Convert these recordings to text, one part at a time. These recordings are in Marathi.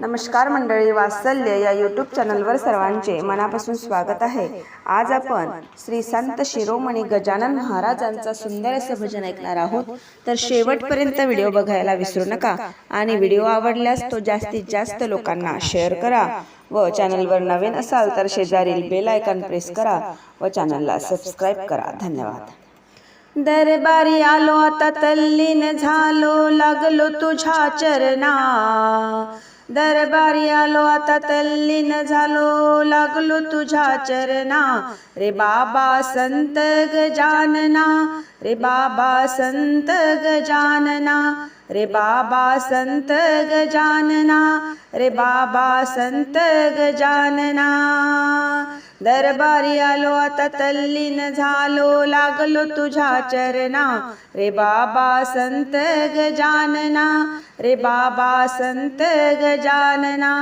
नमस्कार मंडळी वात्सल्य या यूट्यूब चॅनलवर सर्वांचे मनापासून स्वागत आहे. आज आपण श्री संत शिरोमणी गजानन महाराजांचा सुंदर असं भजन ऐकणार आहोत. तर शेवटपर्यंत व्हिडिओ बघायला विसरू नका आणि व्हिडिओ आवडल्यास तो जास्तीत जास्त लोकांना शेअर करा व चॅनलवर नवीन असाल तर शेजारील बेल आयकॉन प्रेस करा व चॅनलला सबस्क्राईब करा. धन्यवाद. दरबारी आलो आता तल्लीन झालो लागलो तुझ्या चरणा दरबारी आलो आता तल्लीन झालो लागलो तुझ्या चरणा. रे बाबा संत गजानना. रे बाबा संत गजानना. रे बाबा संत गजानना. रे बाबा संत गजानना. दरबारी आलो आता तल्लीन झालो लागलो तुझ्या चरणा. रे बाबा संत गजानना रे बाबा संत गजानना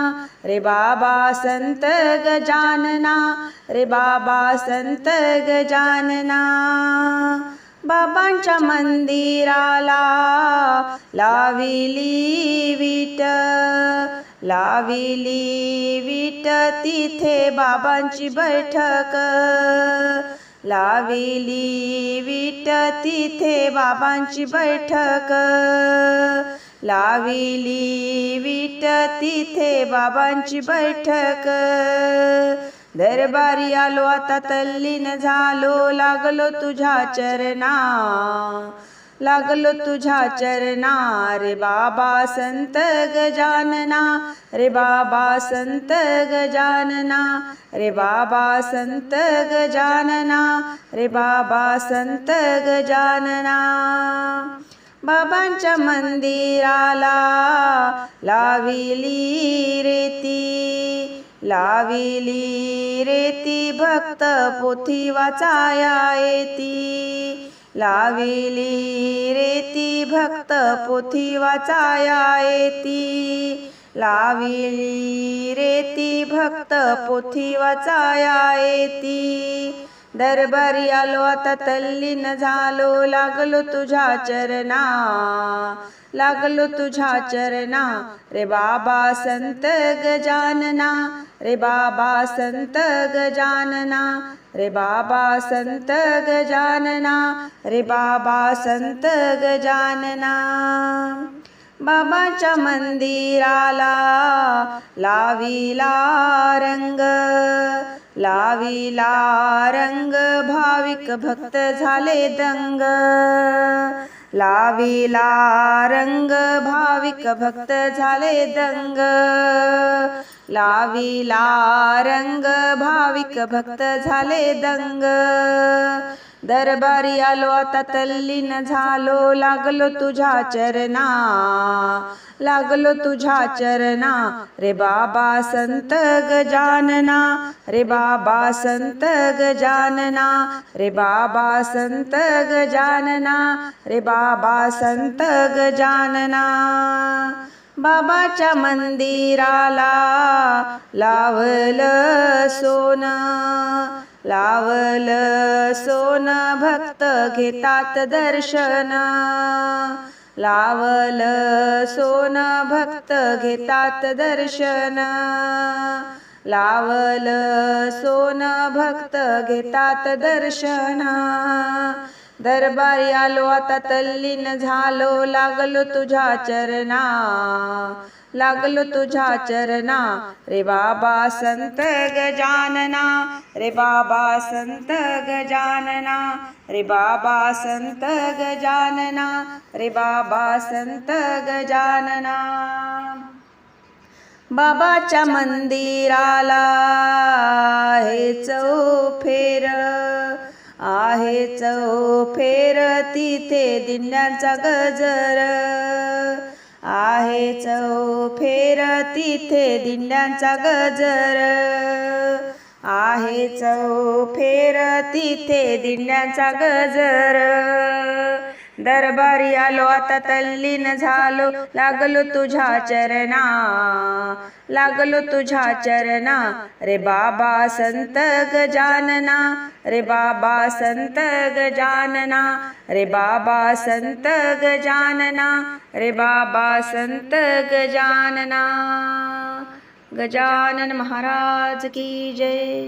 रे बाबा संत गजानना रे बाबा संत गजानना बाबांच्या मंदिराला लाविली विट लाविली विट तिथे बाबांची बैठक. लाविली विट तिथे बाबांची बैठक. लाविली विट तिथे बाबांची बैठक. दरबारी आलो आता तल्लीन झालो लागलो तुझ्या चरणा लागलो तुझ्या चरणा रे बाबा संत गजानना. रे बाबा संत गजानना. रे बाबा संत गजानना. रे बाबा संत गजानना. बाबांच्या मंदिराला लाविली रेती लाविली रेती भक्त पोथी वाचाया येती. लाविली रेती भक्त पोथी वाचाया येती. लाविली रेती भक्त पोथी वाचाया येती. दरबारी आलो आता तल्लीन झालो. लागलो तुझ्या चरणा लागलो तुझ्या चरणा. रे बाबा संत गजानना रे बाबा संत गजानना. रे बाबा संत गजानना रे बाबा संत गजानना. बाबाच्या मंदिराला लाविला रंग लाविला रंग भाविक भक्त झाले दंग. लाविला रंग भाविक भक्त झाले दंग. लाविला रंग भाविक भक्त झाले दंग. दरबारी आलो आता तल्लीन झालो लागलो तुझ्या चरणा लागलो तुझ्या चरणा. रे बाबा संत गजानना रे बाबा संत गजानना रे बाबा संत गजानना रे बाबा संत गजानना बाबाच्या मंदिराला लावलं सोनं लावल सोन भक्त घेतात दर्शन. लावल सोन भक्त घेतात दर्शन. लावल सोन भक्त घेतात दर्शन. दरबारी आलो आता तल्लीन झालो लागलो तुझ्या चरणा लागलो तुझ्या चरणा. रे बाबा संत गजानना रे बाबा संत गजानना रे बाबा संत गजानना रे बाबा संत गजानना बाबाच्या मंदिराला हे चौफेर आहे चौफेर तिथे दिंड्यांचा गजर. आहे चौफेर तिथे दिंड्यांचा गजर. आहे चौफेर तिथे दिंड्यांचा गजर. दरबारी आलो आता तल्लीन झालो. लागलो तुझ्या चरणा लागलो तुझ्या चरणा. रे बाबा संत गजानना रे बाबा संत गजानना रे बाबा संत गजानना रे बाबा संत गजानना गजानन महाराज की जय.